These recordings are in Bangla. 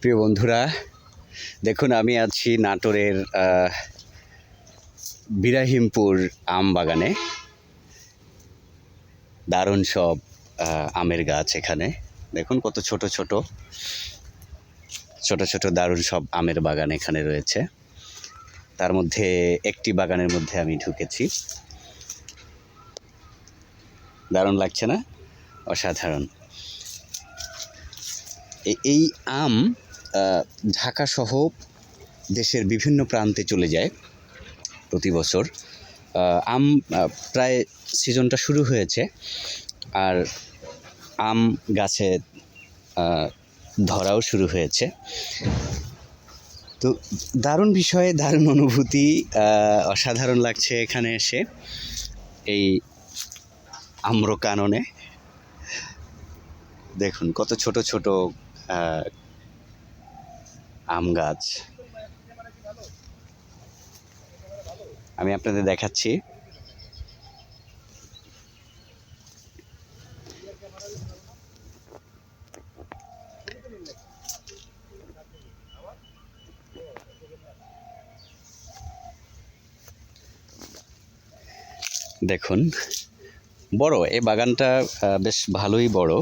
প্রিয় বন্ধুরা, দেখুন, আমি আছি নাটোরের বিরাহিমপুর আম বাগানে। দারুণ সব আমের গাছ এখানে। দেখুন, কত ছোট ছোট ছোট ছোট দারুণ সব আমের বাগান এখানে রয়েছে। তার মধ্যে একটি বাগানের মধ্যে আমি ঢুকেছি। দারুণ লাগছে না? অসাধারণ। এই আম আহ, ঢাকা সহ দেশের বিভিন্ন প্রান্তে চলে যায় প্রতি বছর। আম প্রায় সিজনটা শুরু হয়েছে আর আম গাছে ধরাও শুরু হয়েছে। তো দারুণ বিষয়ে দারুণ অনুভূতি অসাধারণ লাগছে এখানে এসে এই আম্র কাননে দেখুন কত ছোট ছোট আম গাছ। আমি আপনাদের দেখাচ্ছি। দেখুন বড় এই বাগানটা বেশ ভালোই বড়।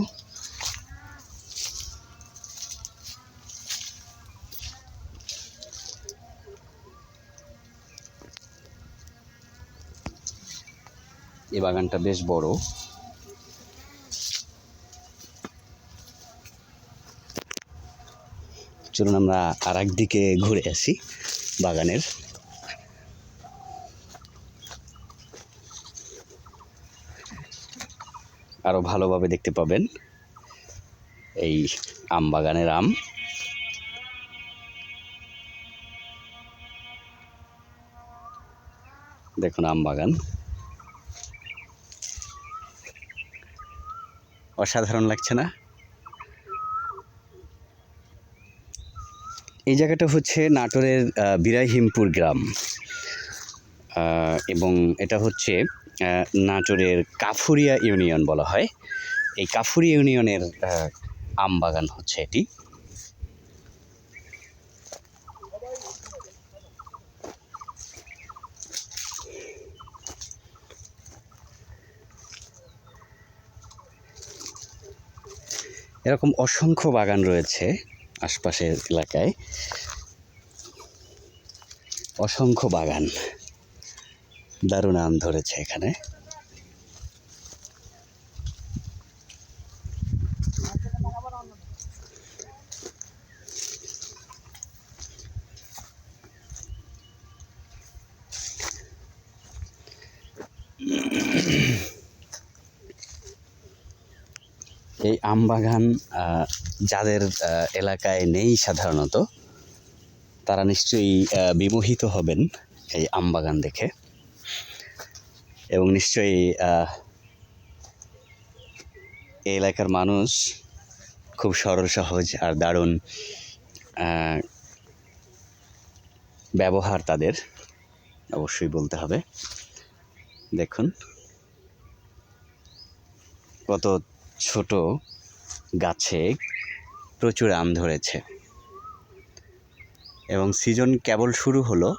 এই বাগানটা বেশ বড়। চলুন আমরা আর দিকে ঘুরে আসি বাগানের। আরও ভালোভাবে দেখতে পাবেন এই আম বাগানের আম। দেখুন আম বাগান। অসাধারণ লাগছে না? এই জায়গাটা হচ্ছে নাটোরের বিরাহিমপুর গ্রাম। এবং এটা হচ্ছে নাটোরের কাফুরিয়া ইউনিয়ন বলা হয়। এই কাফুরিয়া ইউনিয়নের আম বাগান হচ্ছে এটি। এরকম অসংখ্য বাগান রয়েছে আশপাশের এলাকায়। অসংখ্য বাগান। দারুণ আম ধরেছে এখানে। এই আম বাগান যাদের এলাকায় নেই সাধারণত, তারা নিশ্চয়ই বিমোহিত হবেন এই আম বাগান দেখে। এবং নিশ্চয়ই এই এলাকার মানুষ খুব সরল, সহজ আর দারুণ ব্যবহার তাদের, অবশ্যই বলতে হবে। দেখুন। কত ছোট গাছে প্রচুর আম ধরেছে। এবং সিজন কেবল শুরু হলো।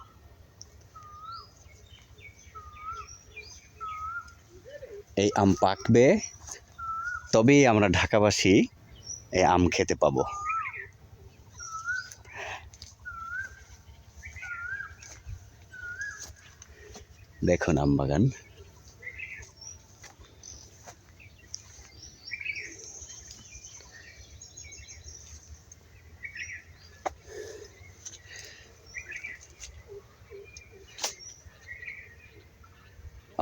এই আম পাকবে, তবেই আমরা ঢাকাবাসী এই আম খেতে পাবো। দেখুন আম বাগান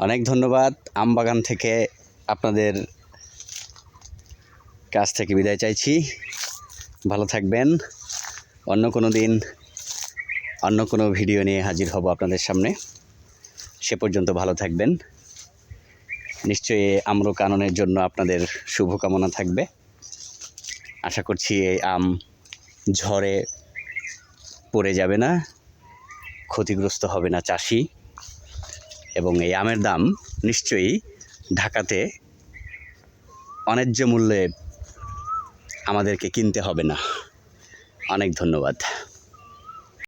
অনেক ধন্যবাদ আম বাগান থেকে আপনাদের কাছ থেকে বিদায় চাইছি। ভালো থাকবেন। অন্য কোনো দিন, অন্য কোনো ভিডিও নিয়ে হাজির হব আপনাদের সামনে। সে পর্যন্ত ভালো থাকবেন। নিশ্চয়ই আম্র কাননের জন্য আপনাদের শুভকামনা থাকবে। আশা করছি এই আম ঝড়ে পড়ে যাবে না, ক্ষতিগ্রস্ত হবে না চাষি। এবং এই আমের দাম নিশ্চয়ই ঢাকাতে অন্যায্য মূল্যে আমাদেরকে কিনতে হবে না। অনেক ধন্যবাদ।